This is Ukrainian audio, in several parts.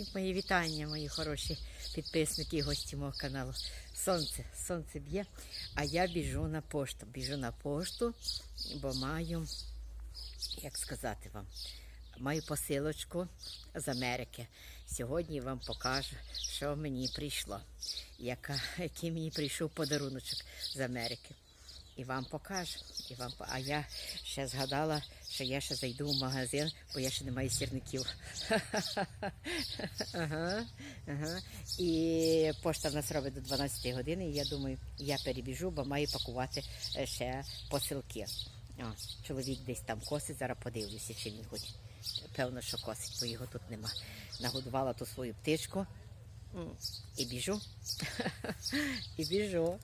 Всім мої вітання, мої хороші підписники і гості мого каналу. Сонце, сонце б'є, а я біжу на пошту. Біжу на пошту, бо маю, як сказати вам, маю посилочку з Америки. Сьогодні вам покажу, що мені прийшло, яка, який мені прийшов подаруночок з Америки. І вам покажу. І вам... А я ще згадала, що я ще зайду в магазин, бо я ще не маю сірників. І пошта в нас робить до 12 години, і я думаю, я перебіжу, бо маю пакувати е, ще посилки. Чоловік десь там косить, зараз подивлюся, чи він хоч певно, що косить, бо його тут нема. Нагодувала ту свою птичку і біжу. і біжу.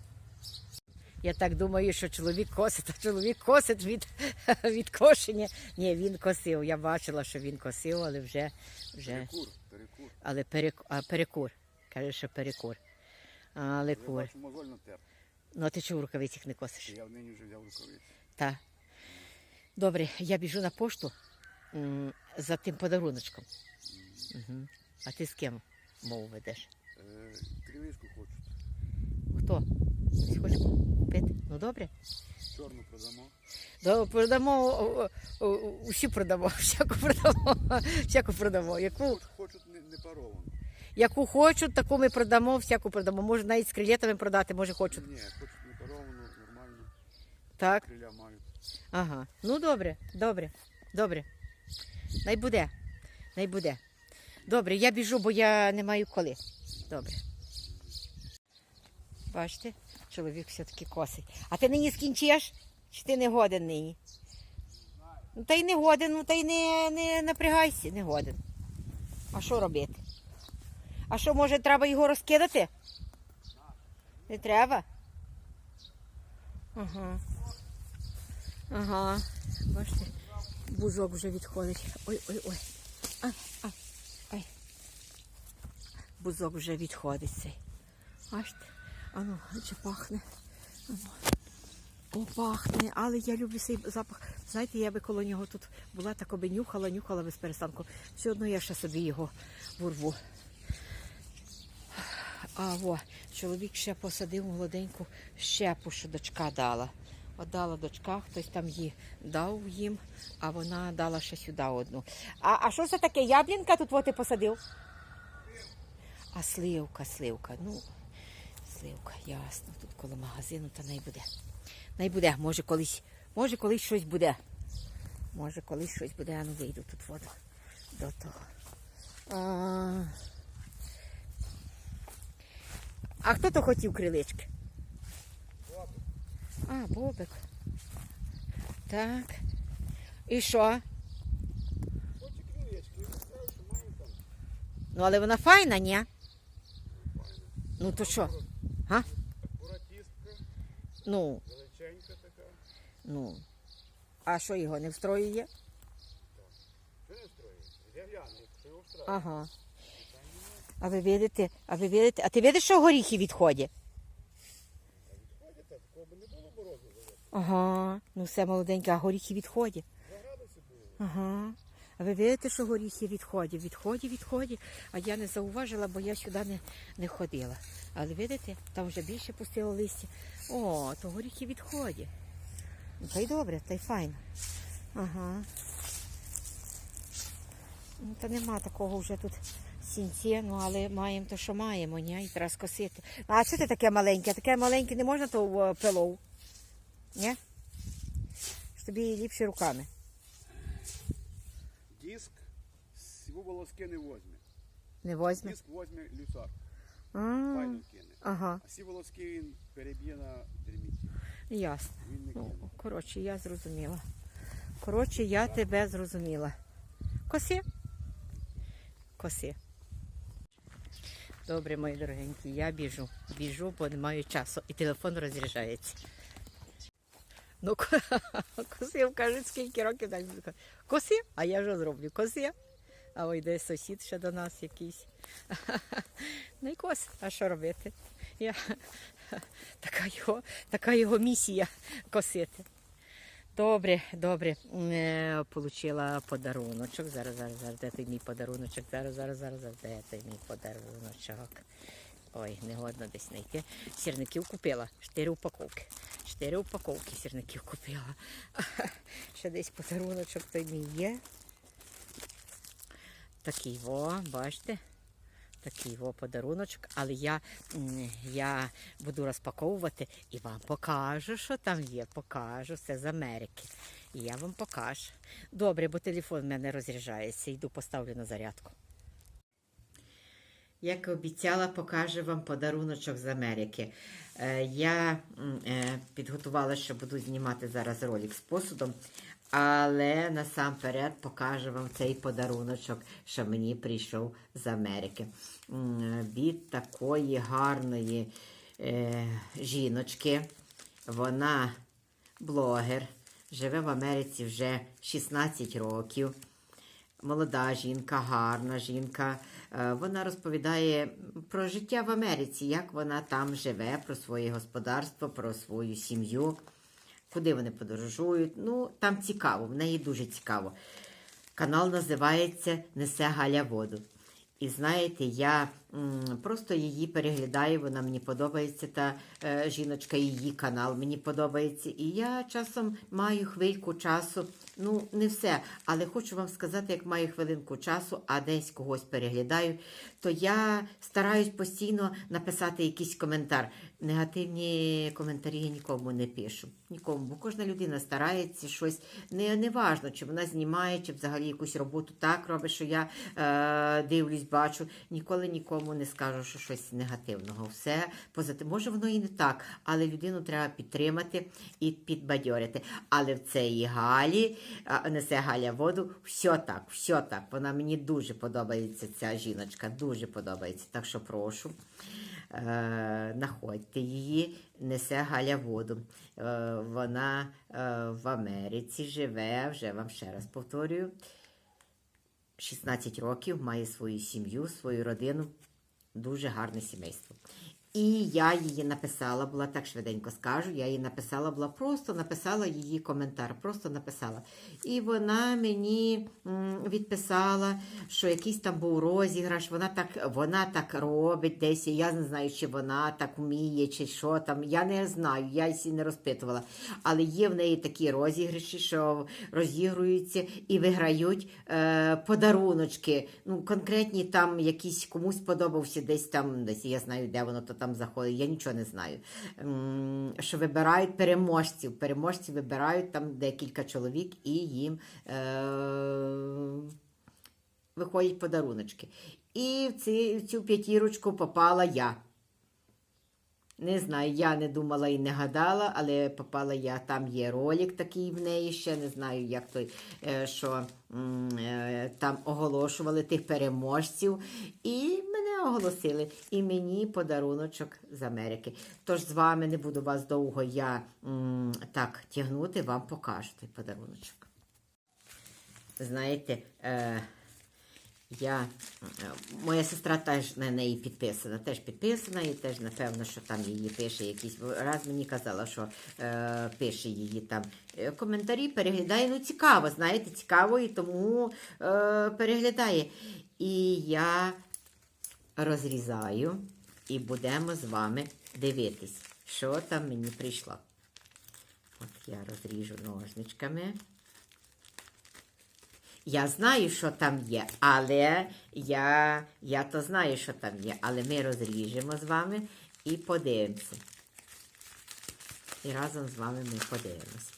Я так думаю, що чоловік косить, а чоловік косить від, від кошення. Ні, він косив. Я бачила, що він косив, але вже, вже Перекур, перекур. але перек, а, перекур. Каже, що перекур. Але Я кур. бачу мозоль натер. Ну, а ти чого в рукавицях не косиш? Я в нині вже взяв рукавиці. Так. Добре, я біжу на пошту м, за тим подаруночком. Угу. А ти з ким мову ведеш? Е, Кривишку хочуть. Хто? Хтось хоче купити? Ну добре. Чорну продамо. Да, продамо, усі продамо, всяку продамо, всяку продамо. Яку, Хочуть не, не паровану. яку хочуть, таку ми продамо, всяку продамо. Може навіть з крилетами продати, може хочуть. Ні, хочуть не паровану, нормально. Так? Криля мають. Ага. Ну добре, добре, добре. Най буде. Най буде. Добре, я біжу, бо я не маю коли. Добре. Бачите, чоловік все-таки косить. А ти нині скінчиш? Чи ти не годен нині? Ну та й не годен, ну та й не, не напрягайся, не годен. А що робити? А що, може, треба його розкидати? Не треба? Ага. Ага. Бачите, бузок вже відходить. Ой, ой, ой. А, а, ай. Бузок вже відходить цей. Бачите? Ану, чи пахне. О, але я люблю цей запах. Знаєте, я би коло нього тут була, так аби нюхала, нюхала без перестанку. Все одно я ще собі його урву. А во, чоловік ще посадив молоденьку щепу, що дочка дала. От дала дочка, хтось там її дав їм, а вона дала ще сюди одну. А, а що це таке? Яблінка тут от ти посадив? А сливка, сливка. Ну, сливка, ясно. Тут коло магазину, та не буде. Не буде, може колись, може колись щось буде. Може колись щось буде, а ну вийду тут воду до того. А, а хто то хотів крилички? А, Бобик. Так. І що? Хоче кривички, я знаю, що маю там. Ну, але вона файна, ні? Ну то що? Га? Буратістка, Ну, величенька така. ну. А що його не встроює? Що не? Я гляну, що його встроїть. Ага. А ви видите, а ви видите, а ти видиш, що горіхи відходять? Ходять, так, такого би не було морозу. Ага, ну все молоденьке, а горіхи відходять. Два градуси було. Ага. А ви видите, що горіхи відходять, відходять, відходять. А я не зауважила, бо я сюди не, не ходила. Але видите, там вже більше пустило листя. О, то горіхи відходять. Ну, та й добре, та й файно. Ага. Ну, та нема такого вже тут сінці, ну але маємо те, що маємо, ні? І треба скосити. А що це таке маленьке? Таке маленьке не можна то в пилоу? Ні? Тобі ліпше руками. Диск, всього волоски не возьме. Не возьме. Диск возьме люсар, файно кине. Ага, А всі волоски він переб'є на дерміті. ясно. Він не кине. Ну, коротше, я зрозуміла. Коротше, я тебе зрозуміла. Коси. Коси. Добре, мої дорогенькі, я біжу. Біжу, бо не маю часу. І телефон розряджається. Ну, косив, кажуть, скільки років буду. Коси, а я що зроблю? Коси. А ой, де сусід ще до нас якийсь. Ну і кос, а що робити? Я... Така його, така його місія косити. Добре, добре. Е, Получила подаруночок. Зараз, зараз, зараз, де той мій подаруночок? Зараз, зараз, зараз, зараз, де той мій подаруночок? Ой, не годно десь знайти. Сірників купила. Чотири упаковки. Чотири упаковки сірників купила. Ще десь подаруночок той мій є. Такий во, бачите? Такий во подаруночок, але я, я буду розпаковувати і вам покажу, що там є. Покажу все з Америки. І я вам покажу. Добре, бо телефон в мене розряджається. Йду поставлю на зарядку. Як і обіцяла, покажу вам подаруночок з Америки. Е, я е, підготувала, що буду знімати зараз ролик з посудом, але насамперед покажу вам цей подаруночок, що мені прийшов з Америки. Е, Від такої гарної жіночки. Вона блогер, живе в Америці вже 16 років молода жінка, гарна жінка. Е, Вона розповідає про життя в Америці, як вона там живе, про своє господарство, про свою сім'ю, куди вони подорожують. Ну, там цікаво, в неї дуже цікаво. Канал називається Несе Галя воду. І знаєте, я просто її переглядаю, вона мені подобається, та е, жіночка, її канал мені подобається. І я часом маю хвильку часу, ну не все, але хочу вам сказати, як маю хвилинку часу, а десь когось переглядаю, то я стараюсь постійно написати якийсь коментар. Негативні коментарі я нікому не пишу. Нікому, бо кожна людина старається щось, не, не важно, чи вона знімає, чи взагалі якусь роботу так робить, що я е, дивлюсь, бачу. Ніколи нікому не скажу, що щось негативного. Все позитивно. Може, воно і не так, але людину треба підтримати і підбадьорити. Але в цій Галі несе Галя воду, все так, все так. Вона мені дуже подобається, ця жіночка, дуже подобається. Так що прошу. Е, Находьте її, несе Галя воду. Е, Вона е, в Америці живе, вже вам ще раз повторюю. 16 років, має свою сім'ю, свою родину, дуже гарне сімейство. І я її написала, була так швиденько скажу, я її написала, була просто написала її коментар, просто написала. І вона мені відписала, що якийсь там був розіграш, вона так, вона так робить десь. Я не знаю, чи вона так вміє, чи що там. Я не знаю, я її не розпитувала. Але є в неї такі розіграші, що розігруються і виграють е, подаруночки. Ну, конкретні там якісь комусь подобався, десь там, десь я знаю, де воно то там заходить, я нічого не знаю. Що вибирають переможців. Переможці вибирають там декілька чоловік і їм е, виходять подаруночки. І в, ці, в цю п'ятірочку попала я. Не знаю, я не думала і не гадала, але попала я. Там є ролик такий в неї ще. Не знаю, як той, е, що е, там оголошували тих переможців. І мене оголосили. І мені подаруночок з Америки. Тож з вами не буду вас довго я так тягнути, вам покажу той подаруночок. Знаєте, е, я, е, моя сестра теж на неї підписана, теж підписана і теж, напевно, що там її пише якісь. Раз мені казала, що е, пише її там е, коментарі, переглядає. Ну, цікаво, знаєте, цікаво, і тому е, переглядає. І я розрізаю і будемо з вами дивитись, що там мені прийшло. От я розріжу ножничками. Я знаю, що там є, але я, я то знаю, що там є, але ми розріжемо з вами і подивимося. І разом з вами ми подивимося.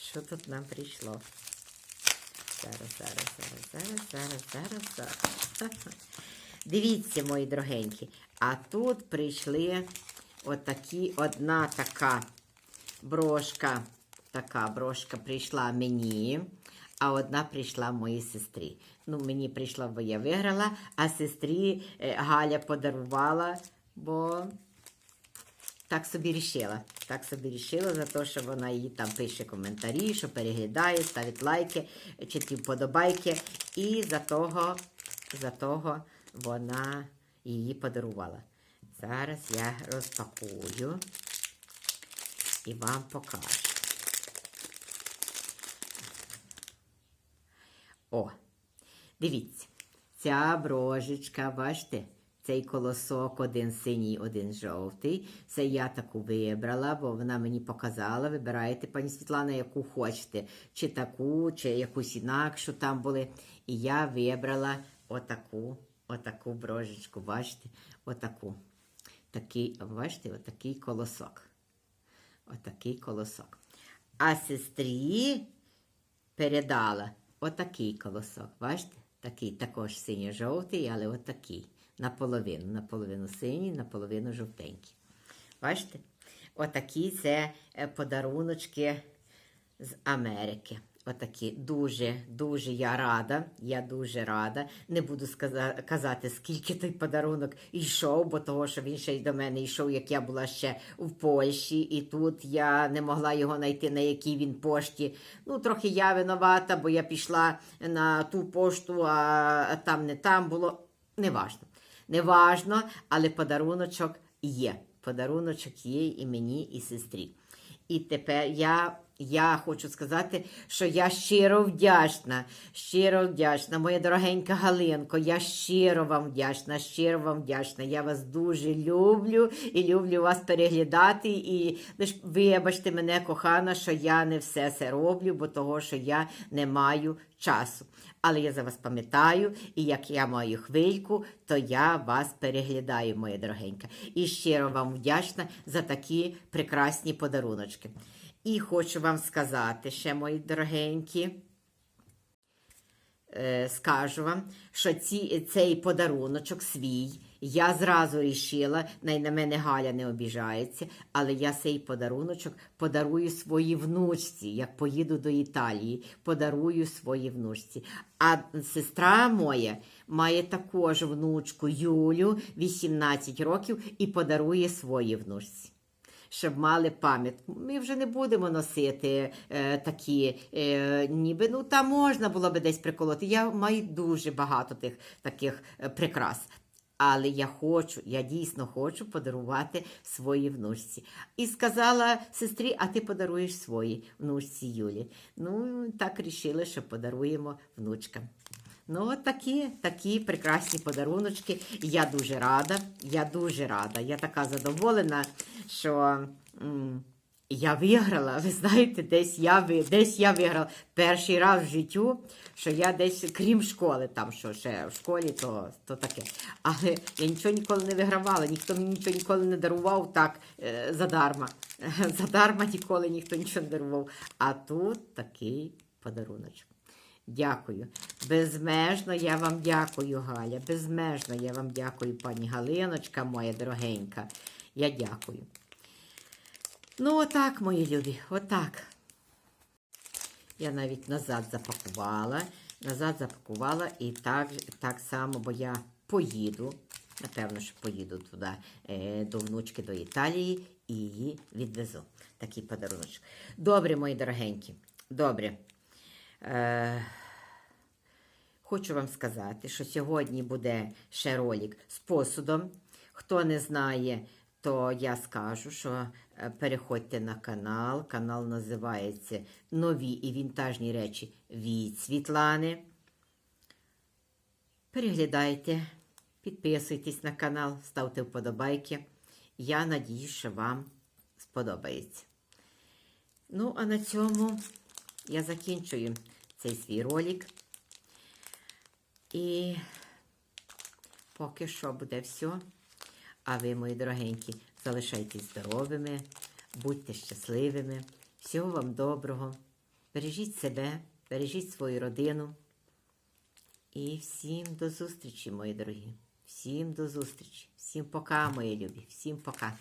Що тут нам прийшло? Зараз, зараз, зараз, зараз, зараз, зараз, зараз. Дивіться, мої дорогенькі, а тут прийшли отакі, одна така брошка. Така брошка прийшла мені, а одна прийшла моїй сестрі. Ну, мені прийшла, бо я виграла, а сестрі е, Галя подарувала, бо так собі рішила. Так собі рішила за те, що вона її там пише коментарі, що переглядає, ставить лайки, чи ті вподобайки. І за того, за того вона її подарувала. Зараз я розпакую. і вам покажу. О, дивіться, ця брожечка, бачите, цей колосок один синій, один жовтий. Це я таку вибрала, бо вона мені показала. Вибираєте, пані Світлана, яку хочете. Чи таку, чи якусь інакшу там були. І я вибрала отаку, отаку брожечку, бачите, отаку. Такий, бачите, отакий колосок. Отакий колосок. А сестрі передала отакий колосок. Бачите? Такий також синьо-жовтий, але отакий. Наполовину. Наполовину синій, наполовину жовтенький. Бачите? Отакі це е, подаруночки з Америки. Отакі дуже, дуже я рада. Я дуже рада. Не буду казати, скільки той подарунок йшов, бо того, що він ще й до мене йшов, як я була ще в Польщі, і тут я не могла його знайти, на якій він пошті. Ну, трохи я винувата, бо я пішла на ту пошту, а там не там було. Неважно. Неважно, але подаруночок є. Подаруночок є і мені, і сестрі. І тепер я, я хочу сказати, що я щиро вдячна, щиро вдячна, моя дорогенька Галинко, я щиро вам вдячна, щиро вам вдячна. Я вас дуже люблю і люблю вас переглядати. І вибачте мене, кохана, що я не все це роблю, бо того, що я не маю часу. Але я за вас пам'ятаю, і як я маю хвильку, то я вас переглядаю, моя дорогенька. І щиро вам вдячна за такі прекрасні подаруночки. І хочу вам сказати ще, мої дорогенькі, е, скажу вам, що ці, цей подаруночок свій я зразу рішила, най на мене Галя не обіжається, але я цей подаруночок подарую своїй внучці, як поїду до Італії, подарую своїй внучці. А сестра моя має також внучку Юлю, 18 років, і подарує своїй внучці щоб мали пам'ятку. Ми вже не будемо носити е, такі, е, ніби ну там можна було би десь приколоти. Я маю дуже багато тих таких е, прикрас. Але я хочу, я дійсно хочу подарувати своїй внучці. І сказала сестрі, а ти подаруєш своїй внучці Юлі. Ну, так рішили, що подаруємо внучкам. Ну, от такі, такі прекрасні подаруночки. Я дуже рада. Я дуже рада. Я така задоволена, що м, я виграла. Ви знаєте, десь я, десь я виграла перший раз в життю, що я десь, крім школи, там що ще в школі, то, то таке. Але я нічого ніколи не вигравала, ніхто мені нічого ніколи не дарував так е, задарма. Задарма ніколи ніхто нічого не дарував. А тут такий подаруночок. Дякую. Безмежно я вам дякую, Галя. Безмежно я вам дякую, пані Галиночка, моя дорогенька. Я дякую. Ну, отак, мої любі, отак. Я навіть назад запакувала. Назад запакувала і так, так само, бо я поїду. Напевно, що поїду туди е, до внучки до Італії і її відвезу. Такий подарунок. Добре, мої дорогенькі. Добре. Е, хочу вам сказати, що сьогодні буде ще ролик з посудом. Хто не знає, то я скажу, що е, переходьте на канал. Канал називається Нові і вінтажні речі від Світлани. Переглядайте, підписуйтесь на канал, ставте вподобайки. Я надію, що вам сподобається. Ну, а на цьому я закінчую цей свій ролик. І поки що буде все. А ви, мої дорогенькі, залишайтесь здоровими, будьте щасливими. Всього вам доброго. Бережіть себе, бережіть свою родину. І всім до зустрічі, мої дорогі. Всім до зустрічі. Всім пока, мої любі. Всім пока.